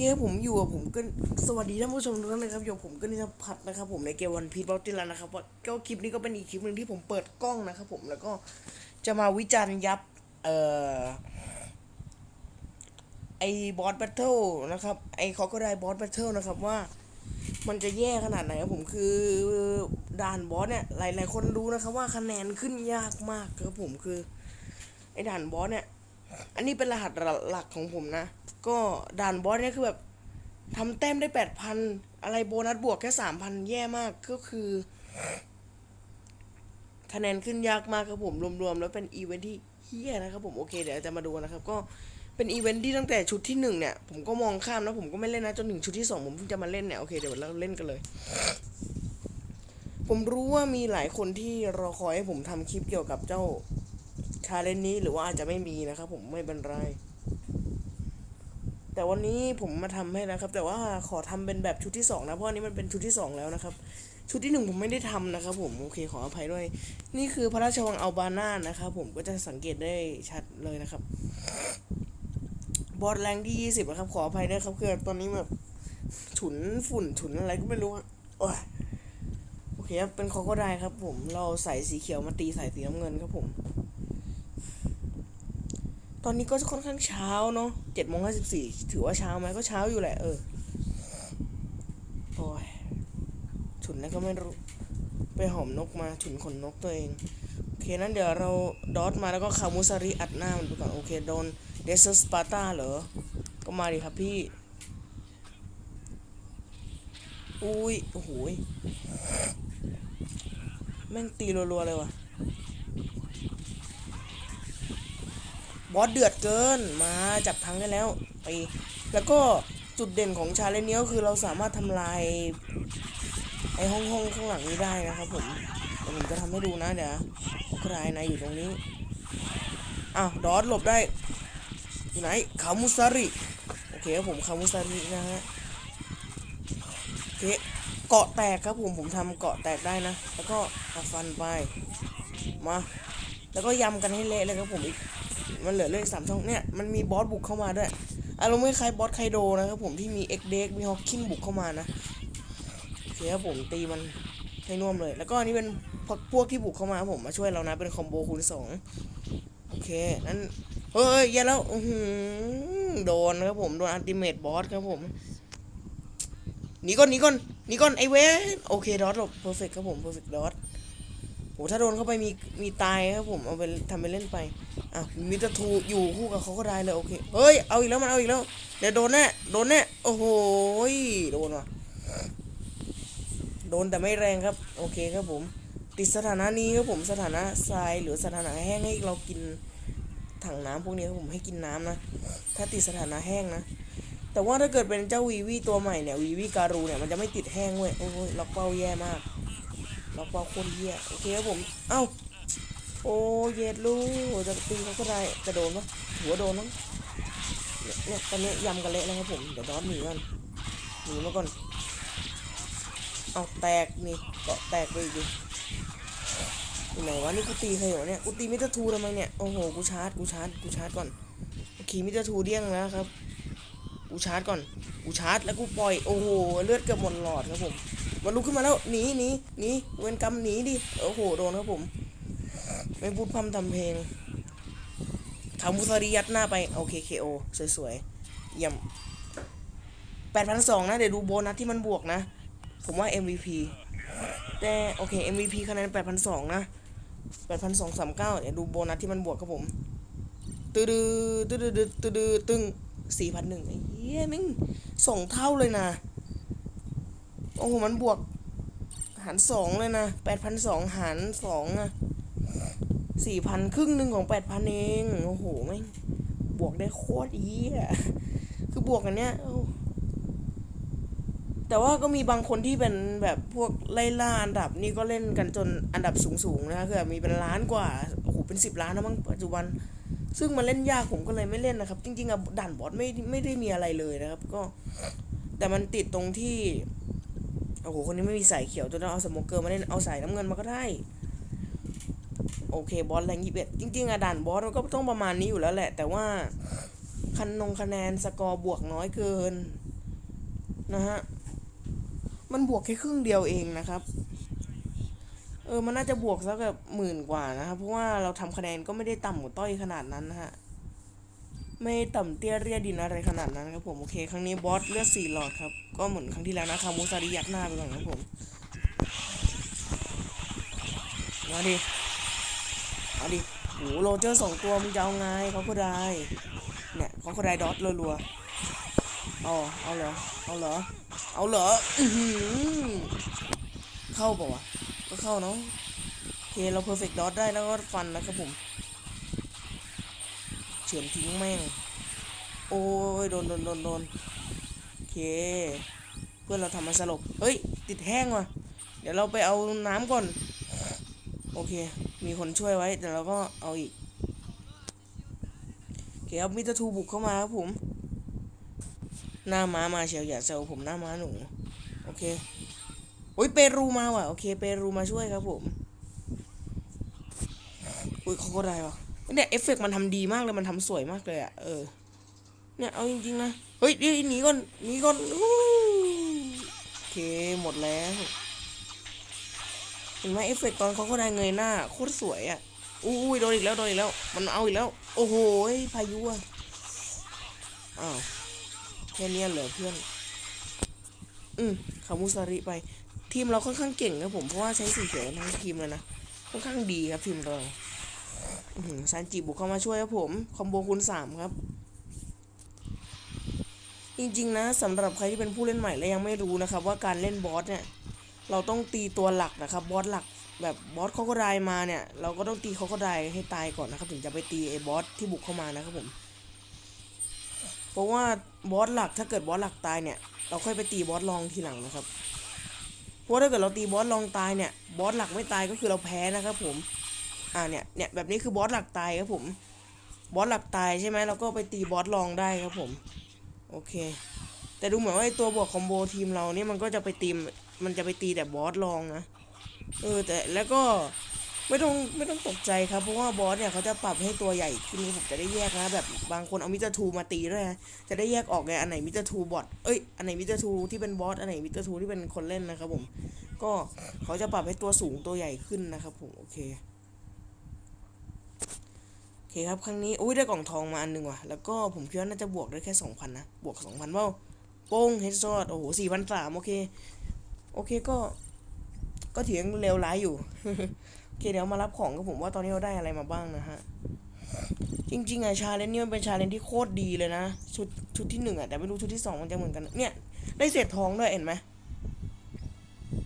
เคผมอยู่กับผมก็สวัสดีท่านผู้ชมทุกท่านนะครับอยู่ผมก็นิชพัฒน์นะครับผมในเกมวันพีทบอลติลันนะครับก็คลิปนี้ก็เป็นอีกคลิปหนึ่งที่ผมเปิดกล้องนะครับผมแล้วก็จะมาวิจารณ์ยับเอ่อไอบอสแบทเทิลนะครับไอเขาก็ได้บอสแบทเทิลนะครับว่า มันจะแย่ขนาดไหนครับผมคือด่านบอสเนี่ยหลายๆคนรู้นะครับว่าคะแนนขึ้นยากมากครับผมคือไอด่านบอสเนี่ย อันนี้เป็นรหัสหลักของผมนะ ก็ด่านบอสเนี่ยคือแบบทำแต้มได้แปดพันอะไรโบนัสบวกแค่สามพันแย่มากก็คือคะแนนขึ้นยากมากครับผมรวมๆแล้วเป็นอีเวนท์ที่เฮี้ยนะครับผมโอเคเดี๋ยวจะมาดูนะครับ ก็เป็นอีเวนท์ที่ตั้งแต่ชุดที่หนึ่งเนี่ยผมก็มองข้ามนะผมก็ไม่เล่นนะจนถึงชุดที่สองผมเพิ่งจะมาเล่นเนี่ยโอเคเดี๋ยวเราเล่นกันเลย ผมรู้ว่ามีหลายคนที่รอคอยให้ผมทำคลิปเกี่ยวกับเจ้า ชาเลนจ์นี้หรือว่าอาจจะไม่มีนะครับผมไม่เป็นไร แต่วันนี้ผมมาทำให้นะครับ แต่ว่าขอทำเป็นแบบชุดที่สองนะ เพราะอันนี้มันเป็นชุดที่สองแล้วนะครับ ชุดที่หนึ่งผมไม่ได้ทำนะครับ ผมโอเคขออภัยด้วย นี่คือพระราชวังอัลบานานะครับผมก็จะสังเกตได้ชัดเลยนะครับ บอสแรงที่ยี่สิบนะครับ ขออภัยด้วยครับคือตอนนี้แบบฉุนฝุ่นฉุนอะไรก็ไม่รู้อะโอ้ยโอเคครับเป็นคอก็ได้ครับผมเราใส่สีเขียวมาตีใส่สีน้ำเงินครับผม ตอนนี้ก็ค่อนข้างเช้าเนาะเจ็ดโมงห้าสิบสี่ถือว่าเช้าไหมก็เช้าอยู่แหละเออ โอ้ยฉุนแล้วก็ไม่รู้ ไปหอมนกมาฉุนขนนกตัวเอง โอเคนั้นเดี๋ยวเราดอทมาแล้วก็คามุซาริอัดหน้ามันไปก่อนโอเคโดนเดซสปาร์ตาเหรอ ก็มาดิครับพี่ อุ้ย โอ้โหแม่งตีรัวๆเลยว่ะ อสเดือดเกินมาจับทั้งได้แล้วไปแล้วก็จุดเด่นของชาเลนนี้ก็คือเราสามารถทำลายไอห้องห้องข้างหลังนี้ได้นะครับผมเดี๋ยวผมจะทำให้ดูนะเดี๋ยวใครนายอยู่ตรงนี้อ้าวดอสหลบได้อยู่ไหนคามุซาริโอเคครับผมคามุซารินะฮะโอเคเกาะแตกครับผมผมทำเกาะแตกได้นะ แล้วก็ฟันไปมาแล้วก็ยำกันให้เละเลยครับผมอีก มันเหลือเลขสามช่องเนี่ยมันมีบอสบุกเข้ามาด้วยอารมณ์คล้ายๆบอสไคโดนะครับผมที่มีเอ็กเด็กมีฮอกคินบุกเข้ามานะโอเคครับผมตีมันให้น่วมเลย แล้วก็อันนี้เป็นพวกพวกที่บุกเข้ามาครับผมมาช่วยเรานะเป็นคอมโบคูณสองโอเคนั้นเฮ้ยอย่าแล้วอื้อหือโดนครับผมโดนอัลติเมทบอสครับผมหนีก่อนหนีก่อนหนีก่อนไอเวนโอเคดอทหลบเพอร์เฟกครับผมเพอร์เฟกดอท โหถ้าโดนเข้าไปมีมีตายครับผมเอาไปทำไปเล่นไปอะมิตรทูอยู่คู่กับเขาก็ได้เลยโอเคเฮ้ยเอาอีกแล้วมันเอาอีกแล้วเดี๋ยวโดนแน่โดนแน่โอ้โหโดนว่ะโดนแต่ไม่แรงครับ โอเคครับผม ติดสถานะนี้ครับผมสถานะทรายหรือสถานะแห้งให้เรากินถังน้ำพวกนี้ครับผมให้กินน้ำนะ ถ้าติดสถานะแห้งนะ แต่ว่าถ้าเกิดเป็นเจ้าวีวีตัวใหม่เนี่ยวีวีการูเนี่ยมันจะไม่ติดแห้งเว้ยโอ้ยล็อกเป้าแย่มาก ล็อกเป้าโคตรแย่โอเคครับผม เอ้า โอ้เย็ดลูกจะตีเขาก็ได้จะโดนปะถือว่าโดนมั้งเนี่ยตอนนี้ยำกันเละแล้วครับผม เดี๋ยวดอสหนีก่อนหนีมาก่อน เอาแตกนี่เกาะแตกไปอีกดิไหนวะนี่กูตีใครอยู่เนี่ยกูตีมิตรทูทำไมเนี่ยโอ้โหกูชาร์จกูชาร์จกูชาร์จก่อนขี่มิตรทูเดี้ยงแล้วครับกูชาร์จก่อนกูชาร์จแล้วกูปล่อยโอ้โหเลือดเกือบหมดหลอดครับผม มันลุกขึ้นมาแล้วหนีหนีหนีเวรกรรมหนีดิโอ้โหโดนครับผม ไม่พูดพร่ำทำเพลงทำมุสรียัดหน้าไปโอเคเคโอสวยๆเยี่ยมแปดพันสองนะ เดี๋ยวดูโบนัสที่มันบวกนะ ผมว่า MVP แต่โอเค MVP คะแนนแปดพันสองนะแปดพันสองสามเก้าเดี๋ยวดูโบนัสที่มันบวกครับผมตืดตืดตืดตืดตึงสี่พันหนึ่งไอ้เหี้ยม่งสองเท่าเลยนะ โอ้โห มันบวก หารสองเลยนะแปดพันสองหารสองอะสี่พันครึ่งหนึ่งของแปดพันเอง โอ้โหแม่งบวกได้โคตรอีอะคือบวกกันเนี้ยแต่ว่าก็มีบางคนที่เป็นแบบพวกไล่ล่าอันดับนี่ก็เล่นกันจนอันดับสูงๆนะคือแบบมีเป็นล้านกว่า โอ้โห เป็นสิบล้านนะมั้งปัจจุบัน ซึ่งมันเล่นยากผมก็เลยไม่เล่นนะครับ จริงๆอะด่านบอสไม่ไม่ได้มีอะไรเลยนะครับ ก็ แต่มันติดตรงที่ โอ้โหคนนี้ไม่มีสายเขียวจนต้องเอาสโมเกอร์มาเล่นเอาสายน้ำเงินมาก็ได้ โอเคบอสแรงยี่สิบเอ็ดจริง ๆอะด่านบอสมันก็ต้องประมาณนี้อยู่แล้วแหละ แต่ว่าคันนงคะแนนสกอร์บวกน้อยเกิน นะฮะ มันบวกแค่ครึ่งเดียวเองนะครับ เออมันน่าจะบวกสักแบบหมื่นกว่านะครับเพราะว่าเราทำคะแนนก็ไม่ได้ต่ำกว่าต้อยขนาดนั้นนะฮะ ไม่ต่ำเตี้ยเรียดินอะไรขนาดนั้นครับผมโอเค ครั้งนี้บอสเลือดสี่หลอดครับ ก็เหมือนครั้งที่แล้วนะคามูซาริยัดหน้าไปก่อนครับผมมาดิมาดิโหโรเจอร์สองตัวมึงจะเอาไงเขาก็ได้เนี่ยเขาก็ได้ดอทรัวๆเอาเอาเหรอเอาเหรอเอาเหรออเข้าเปล่าวะก็เข้าเนาะโอเคเราเพอร์เฟกต์ดอทได้แล้วก็ฟันนะครับผม เฉือนทิ้งแม่ง โอ้ยโดนโดนโดนโดนโอเค เพื่อนเราทำมันสลบ เฮ้ย ติดแห้งว่ะ เดี๋ยวเราไปเอาน้ำก่อน โอเค มีคนช่วยไว้ แต่เราก็เอาอีกโอเคครับมิตรทูบุกเข้ามาครับผม หน้าม้ามาเชียวอย่าเซลผมหน้าม้าหนู โอเคโอ้ยเปรูมาว่ะ โอเค เปรูมาช่วยครับผม อุ้ยเขาก็ได้ว่ะ เนี่ยเอฟเฟกต์มันทำดีมากเลยมันทำสวยมากเลยอะเออ เนี่ยเอาจริงๆนะ เฮ้ยเดี๋ยวหนีก่อนหนีก่อนอู้โอเคหมดแล้วเห็นไหมเอฟเฟกต์ตอนเขาก็ได้เงยหน้าโคตรสวยอะอุ้ยโดนอีกแล้วโดนอีกแล้ว มันเอาอีกแล้ว โอ้โหพายุอะอ้าวแค่นี้เหรอเพื่อน อืมขามุสาริไป ทีมเราค่อนข้างเก่งครับผมเพราะว่าใช้สีเขียวทั้งทีมเลยนะค่อนข้างดีครับทีมเรา ซานจิบุกเข้ามาช่วยครับผม คอมโบคูณสามครับ จริงๆนะสำหรับใครที่เป็นผู้เล่นใหม่และยังไม่รู้นะครับ ว่าการเล่นบอสเนี่ย เราต้องตีตัวหลักนะครับ บอสหลักแบบบอสเขาก็ได้มาเนี่ย เราก็ต้องตีเขาก็ได้ให้ตายก่อนนะครับ ถึงจะไปตีไอ้บอสที่บุกเข้ามานะครับผม เพราะว่าบอสหลักถ้าเกิดบอสหลักตายเนี่ย เราค่อยไปตีบอสรองทีหลังนะครับ เพราะถ้าเกิดเราตีบอสรองตายเนี่ย บอสหลักไม่ตายก็คือเราแพ้นะครับผม อ่าเนี่ยเนี่ยแบบนี้คือบอสหลักตายครับผมบอสหลักตายใช่ไหมเราก็ไปตีบอสรองได้ครับผม โอเค แต่ดูเหมือนว่าตัวบวกคอมโบทีมเราเนี่ยมันก็จะไปตีมมันจะไปตีแต่บอสรองนะเออแต่แล้วก็ไม่ต้องไม่ต้องตกใจครับเพราะว่าบอสเนี่ยเขาจะปรับให้ตัวใหญ่ขึ้นผมจะได้แยกนะแบบบางคนเอามิสเตอร์ทูมาตีด้วยนะจะได้แยกออกไงอันไหนมิสเตอร์ทูบอทเอ้ยอันไหนมิสเตอร์ทูที่เป็นบอสอันไหนมิสเตอร์ทูที่เป็นคนเล่นนะครับผม ก็เขาจะปรับให้ตัวสูงตัวใหญ่ขึ้นนะครับผมโอเค โอเคครับครั้งนี้อุ้ยได้กล่องทองมาอันหนึ่งว่ะ แล้วก็ผมคิดว่าน่าจะบวกได้แค่สองพันนะ บวกสองพันเปล่าโป้งเฮดซอดโอ้โหสี่พันสามโอเค โอเคก็ ก็ถือยังเลวร้ายอยู่ โอเคเดี๋ยวมารับของกับผมว่าตอนนี้เราได้อะไรมาบ้างนะฮะ จริง ๆอะชาเลนจ์นี่มันเป็นชาเลนจ์ที่โคตรดีเลยนะ ชุดชุดที่หนึ่งอะแต่ไม่รู้ชุดที่สองมันจะเหมือนกัน เนี่ย ได้เศษทองด้วยเห็นไหม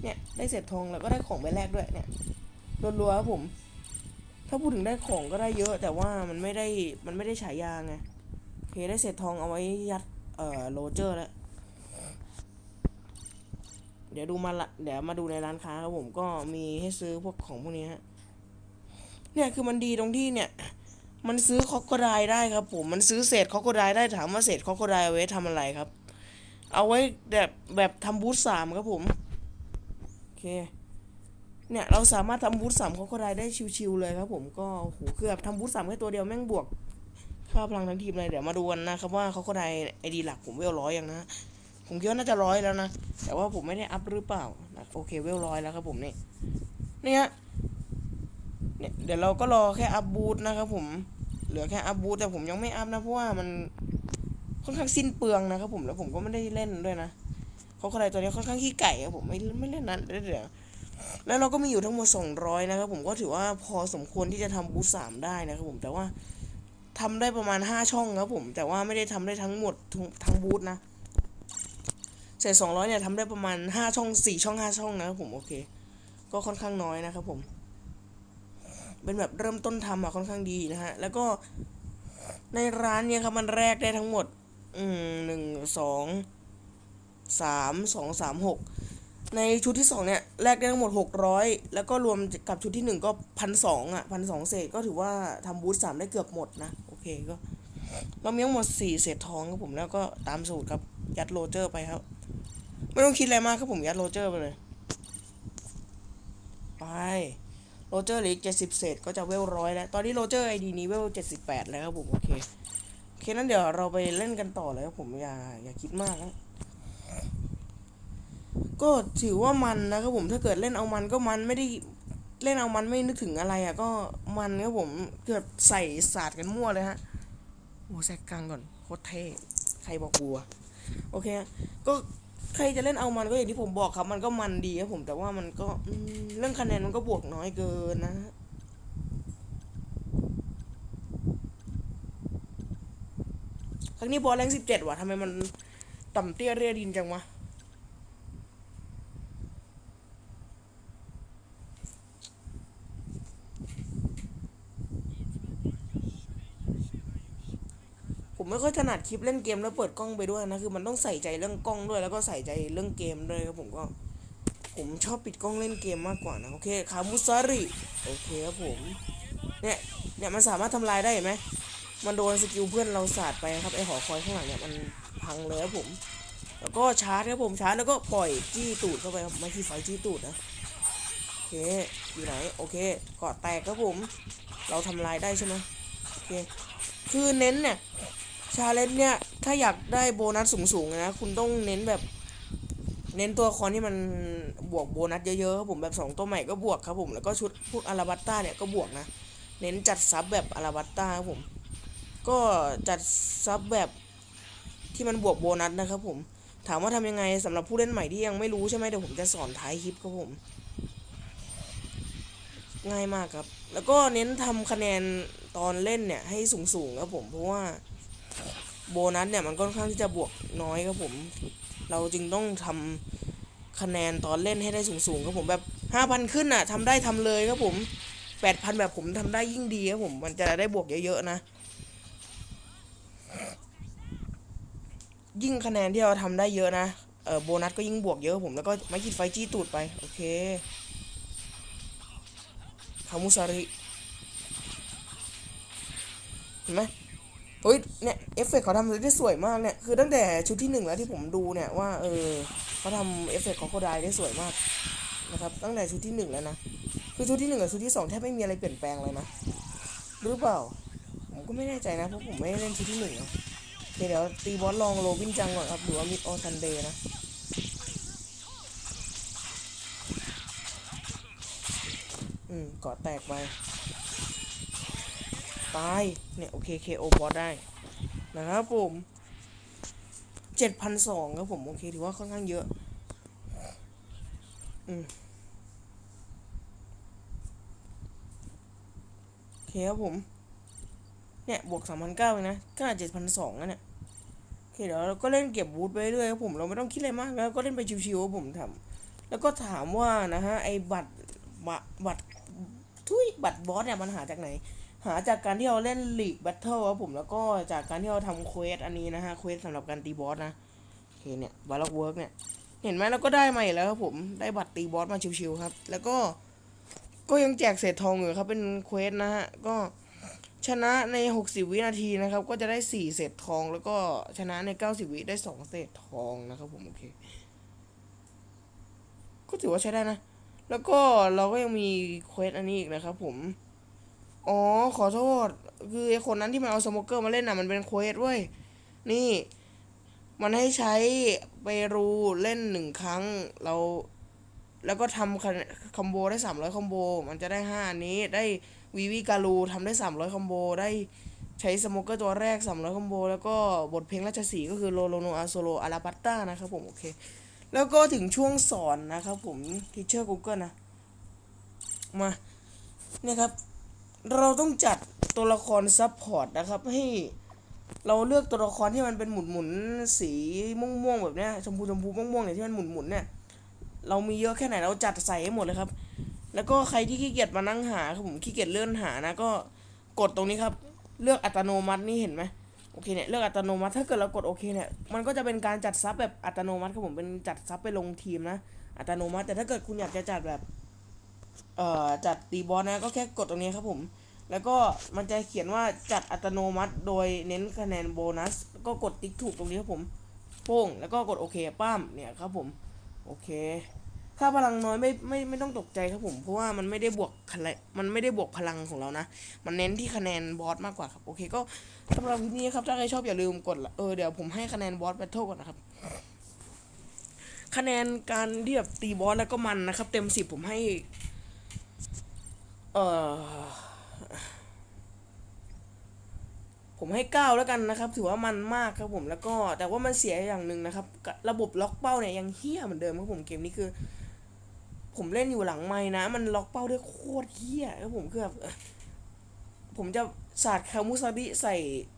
เนี่ยได้เศษทองแล้วก็ได้ของไปแลกด้วยเนี่ยรัวๆครับผม ถ้าพูดถึงได้ของก็ได้เยอะ แต่ว่ามันไม่ได้มันไม่ได้ฉายาไงโอเคได้เศษทองเอาไว้ยัดเอ่อโรเจอร์แล้วเดี๋ยวดูมาละเดี๋ยวมาดูในร้านค้าครับผมก็มีให้ซื้อพวกของพวกนี้ฮะเนี่ยคือมันดีตรงที่เนี่ย มันซื้อคอกโคไดได้ครับผมมันซื้อเศษคอกโคไดได้ถามว่าเศษคอกโคไดเอาไว้ทำอะไรครับ เอาไว้แบบแบบทำบูธสามครับผมโอเค เนี่ยเราสามารถทำบูธสามคอกโคไดได้ชิวๆเลยครับผมก็โอ้โหคือแบบทำบูธสามแค่ตัวเดียวแม่งบวกค่าพลังทั้งทีมเลยเดี๋ยวมาดูกันนะครับว่าคอกโคไดไอดีหลักผมเวลร้อยยังนะผมคิดว่าน่าจะร้อยแล้วนะ แต่ว่าผมไม่ได้อัพหรือเปล่านะโอเคเวลร้อยแล้วครับผมนี่เนี่ยเนี่ยเดี๋ยวเราก็รอแค่อัพบูทนะครับผมเหลือแค่อัพบูทแต่ผมยังไม่อัพนะเพราะว่ามันค่อนข้างสิ้นเปลืองนะครับผมแล้วผมก็ไม่ได้เล่นด้วยนะเขาคนใดตัวนี้ค่อนข้างขี้ไก่ครับผมไม่ไม่เล่นนั้นเดี๋ยว แล้วเราก็มีอยู่ทั้งหมด 200 นะครับผมก็ถือว่าพอสมควรที่จะทำบูทสามได้นะครับผมแต่ว่าทำได้ประมาณ 5 ช่องครับผมแต่ว่าไม่ได้ทำได้ทั้งหมดทั้งบูทนะเศษสองร้อยเนี่ยทำได้ประมาณห้าช่องสี่ช่องห้าช่องนะครับผมโอเค ก็ค่อนข้างน้อยนะครับผม เป็นแบบเริ่มต้นทำอะค่อนข้างดีนะฮะแล้วก็ในร้านเนี่ยครับมันแรกได้ทั้งหมด อืมหนึ่งสองสามสองสามหก ในชุดที่สองเนี่ยแรกได้ทั้งหมดหกร้อยแล้วก็รวมกับชุดที่หนึ่งก็พันสองอะพันสองเศษก็ถือว่าทำบูธสามได้เกือบหมดนะ โอเคก็เรามีทั้งหมดสี่เศษทองครับผมแล้วก็ตามสูตรครับ ยัดโรเจอร์ไปครับ ไม่ต้องคิดอะไรมากครับผมยัดโรเจอร์ไปเลย ไปโรเจอร์เหลือเจ็ดสิบเศษก็จะเวลร้อยแล้ว ตอนนี้โรเจอร์ไอดีนี้เวลเจ็ดสิบแปดแล้วครับผม โอเค โอเค นั้นเดี๋ยวเราไปเล่นกันต่อเลยครับผม อย่าอย่าคิดมากนะ ก็ถือว่ามันนะครับผมถ้าเกิดเล่นเอามันก็มันไม่ได้เล่นเอามันไม่นึกถึงอะไรอะก็มันครับผมเกิดใส่ศาสตร์กันมั่วเลยฮะโอ้แซกกลางก่อนโคตรเท่ใครบอกกลัวโอเคฮะก็ใครจะเล่นเอามันก็อย่างที่ผมบอกครับ มันก็มันดีครับผมแต่ว่ามันก็เรื่องคะแนนมันก็บวกน้อยเกินนะฮะครั้งนี้บอลแรงสิบเจ็ดว่ะทำไมมันต่ำเตี้ยเรียดินจังวะ ไม่ค่อยถนัดคลิปเล่นเกมแล้วเปิดกล้องไปด้วยนะคือมันต้องใส่ใจเรื่องกล้องด้วย แล้วก็ใส่ใจเรื่องเกมด้วยครับผมก็ผมชอบปิดกล้องเล่นเกมมากกว่านะโอเคคามุซาริโอเคครับผมเนี่ยเนี่ยมันสามารถทำลายได้เห็นไหมมันโดนสกิลเพื่อนเราสาดไปครับไอหอคอยข้างหลังเนี่ยมันพังเลยครับผม แล้วก็ชาร์จครับผมชาร์จแล้วก็ปล่อยจี้ตูดเข้าไปครับไม่ที่ไฟจี้ตูดนะโอเคอยู่ไหนโอเคเกาะแตกครับผม เราทำลายได้ใช่ไหมโอเคคือเน้นเนี่ย ชาเลนจ์เนี่ย ถ้าอยากได้โบนัสสูงๆนะ คุณต้องเน้นแบบ เน้นตัวคอนที่มันบวกโบนัสเยอะๆครับผมแบบสองตัวใหม่ก็บวกครับผม แล้วก็ชุดพวกอาราบัตต้าเนี่ยก็บวกนะ เน้นจัดซับแบบอาราบัตต้าครับผม ก็จัดซับแบบที่มันบวกโบนัสนะครับผม ถามว่าทำยังไงสำหรับผู้เล่นใหม่ที่ยังไม่รู้ใช่ไหมเดี๋ยวผมจะสอนท้ายคลิปครับผม ง่ายมากครับ แล้วก็เน้นทำคะแนนตอนเล่นเนี่ยให้สูงๆครับผมเพราะว่า โบนัสเนี่ยมันค่อนข้างที่จะบวกน้อยครับผม เราจึงต้องทำคะแนนตอนเล่นให้ได้สูงๆครับผมแบบห้าพันขึ้นอะทำได้ทำเลยครับผมแปดพันแบบผมทำได้ยิ่งดีครับผม มันจะได้บวกเยอะๆนะ ยิ่งคะแนนที่เราทำได้เยอะนะเออโบนัสก็ยิ่งบวกเยอะผมแล้วก็ไม่คิดไฟจี้ตูดไป โอเคคามุซาริเห็นไหม เฮ้ยเนี่ยเอฟเฟกต์เขาทำได้สวยมากเนี่ยคือตั้งแต่ชุดที่หนึ่งแล้วที่ผมดูเนี่ยว่าเออเขาทำเอฟเฟกต์ของโคไดได้สวยมากนะครับตั้งแต่ชุดที่หนึ่งแล้วนะคือชุดที่หนึ่งกับชุดที่สองแทบไม่มีอะไรเปลี่ยนแปลงเลยนะหรือเปล่า ผมก็ไม่แน่ใจนะเพราะผมไม่ได้เล่นชุดที่หนึ่งนะเดี๋ยวตีบอสลองโรบินจังก่อนครับหรือว่ามิดออซันเดย์นะอืมกาะแตกไป ตาย เนี่ย โอเคเคโอบอสได้ นะครับผมเจ็ดพันสองครับผม โอเคถือว่าค่อนข้างเยอะ อืมโอเคครับผม เนี่ย บวกสามพันเก้าเลยนะขนาดเจ็ดพันสองนะเนี่ยโอเคเดี๋ยวเราก็เล่นเก็บวูดไปเรื่อยครับผม เราไม่ต้องคิดอะไรมากแล้วก็เล่นไปชิวๆครับผมทำแล้วก็ถามว่านะฮะไอ้บัตรบัตรทุยบัตรบอสเนี่ยมันหาจากไหน หาจากการที่เราเล่นลีกแบทเทิลครับผมแล้วก็จากการที่เราทำเควสอันนี้นะฮะเควสสำหรับการตีบอสนะโอเคเนี่ยบาร์ล็อกเวิร์กเนี่ยเห็นไหมเราก็ได้มาอีกแล้วครับผมได้บัตรตีบอสมาชิวๆครับ แล้วก็ก็ยังแจกเศษทองอยู่ครับเป็นเควสนะฮะก็ชนะใน 60 วินาทีนะครับ ก็จะได้ 4 เศษทอง แล้วก็ชนะใน 90 วิได้ 2 เศษทองนะครับผมโอเค ก็ถือว่าใช้ได้นะ แล้วก็เราก็ยังมีเควสอันนี้อีกนะครับผม อ๋อขอโทษ คือไอคนนั้นที่มันเอาสโมเกอร์มาเล่นน่ะมันเป็นเควสเว้ย นี่ มันให้ใช้ไปรูเล่นหนึ่งครั้งเราแล้วก็ทำคอมโบได้300คอมโบ มันจะได้5อันนี้ได้วีวีการูทำได้300คอมโบได้ใช้สโมเกอร์ตัวแรก300คอมโบ แล้วก็บทเพลงราชสีก็คือโลโลโนอาโซโลอาราบัตตานะครับผม โอเค แล้วก็ถึงช่วงสอนนะครับผมทีเชอร์ Google นะ มา เนี่ยครับ เราต้องจัดตัวละครซับพอร์ตนะครับ ให้เราเลือกตัวละครที่มันเป็นหมุนหมุนสีม่วงม่วงๆแบบเนี้ยชมพูชมพูม่วงม่วงๆเนี่ยที่มันหมุนหมุนเนี่ยเรามีเยอะแค่ไหนเราจัดใส่ให้หมดเลยครับ แล้วก็ใครที่ขี้เกียจมานั่งหาครับผมขี้เกียจเลื่อนหานะก็กดตรงนี้ครับ เลือกอัตโนมัตินี่เห็นไหมโอเคเนี่ยเลือกอัตโนมัติถ้าเกิดเรากดโอเคเนี่ยมันก็จะเป็นการจัดซับแบบอัตโนมัติครับผมเป็นจัดซับไปลงทีมนะอัตโนมัติ แต่ถ้าเกิดคุณอยากจะจัดแบบ เอ่อจัดตีบอลนะก็แค่กดตรงนี้ครับผม แล้วก็มันจะเขียนว่าจัดอัตโนมัติ โดยเน้นคะแนนโบนัส ก็กดติ๊กถูกตรงนี้ครับผมโป้งแล้วก็กดโอเคป้ามเนี่ยครับผมโอเค ค่าพลังน้อยไม่ไม่ไม่ต้องตกใจครับผม เพราะว่ามันไม่ได้บวกคะแนนมันไม่ได้บวกพลังของเรานะ มันเน้นที่คะแนนบอสมากกว่าครับโอเคก็สำหรับคลิปนี้ครับถ้าใครชอบอย่าลืมกดเออเดี๋ยวผมให้คะแนนบอสแบทเทิลก่อนนะครับคะแนนการที่แบบตีบอสแล้วก็มันนะครับ เต็มสิบผมให้ เออผมให้เก้าแล้วกันนะครับ ถือว่ามันมากครับผมแล้วก็แต่ว่ามันเสียอย่างหนึ่งนะครับ ระบบล็อกเป้าเนี่ยยังเฮี้ยเหมือนเดิมครับผมเกมนี้คือ ผมเล่นอยู่หลังไม้นะ มันล็อกเป้าได้โคตรเฮี้ยครับผมคือแบบผมจะสาดคามุซาบิใส่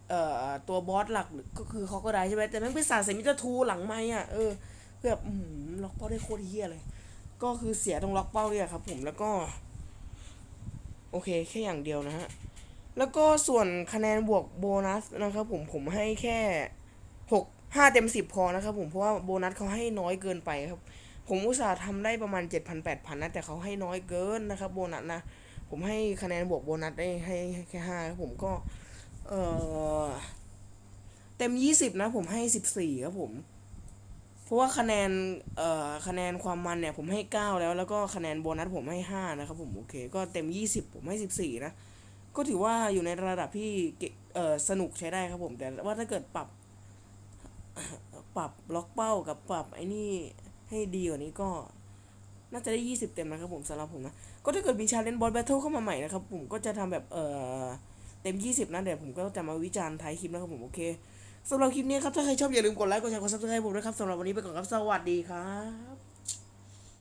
เอ่อตัวบอสหลักก็คือเขาก็ได้ใช่ไหมแต่แม่งไปสาดใส่มิเตอร์ทูหลังไม้อะเออคือแบบอื้อหือล็อกเป้าได้โคตรเฮี้ยเลย ก็คือเสียตรงล็อกเป้าเนี่ยครับ ผมแล้วก็ โอเคแค่อย่างเดียวนะฮะ แล้วก็ส่วนคะแนนบวกโบนัสนะครับผมผมให้แค่หกห้าเต็มสิบพอนะครับผมเพราะว่าโบนัสเขาให้น้อยเกินไปครับ ผมอุตส่าห์ทำได้ประมาณเจ็ดพันแปดพันนะแต่เขาให้น้อยเกินนะครับโบนัสนะ ผมให้คะแนนบวกโบนัสได้ให้แค่ห้าครับผมก็เออเต็มยี่สิบนะผมให้สิบสี่ครับผม เพราะว่าคะแนนเอ่อคะแนนความมันเนี่ยผมให้เก้าแล้ว แล้วก็คะแนนโบนัสผมให้ห้านะครับผมโอเค ก็เต็มยี่สิบผมให้สิบสี่นะ ก็ถือว่าอยู่ในระดับที่เกเอสนุกใช้ได้ครับผม แต่ว่าถ้าเกิดปรับ ปรับล็อกเป้ากับปรับไอ้นี่ให้ดีกว่านี้ก็น่าจะได้ 20 เต็มนะครับผมสำหรับผมนะ ก็ถ้าเกิดมีชาเลนจ์บอสแบทเทิลเข้ามาใหม่นะครับผมก็จะทำแบบเออเต็ม 20นะเดี๋ยวผมก็จะมาวิจารณ์ท้ายคลิปนะครับผมโอเค สำหรับคลิปนี้ครับ ถ้าใครชอบอย่าลืมกดไลค์ กดแชร์ กดซับสไครต์ผมด้วยครับสำหรับวันนี้ไปก่อนครับ สวัสดีครับ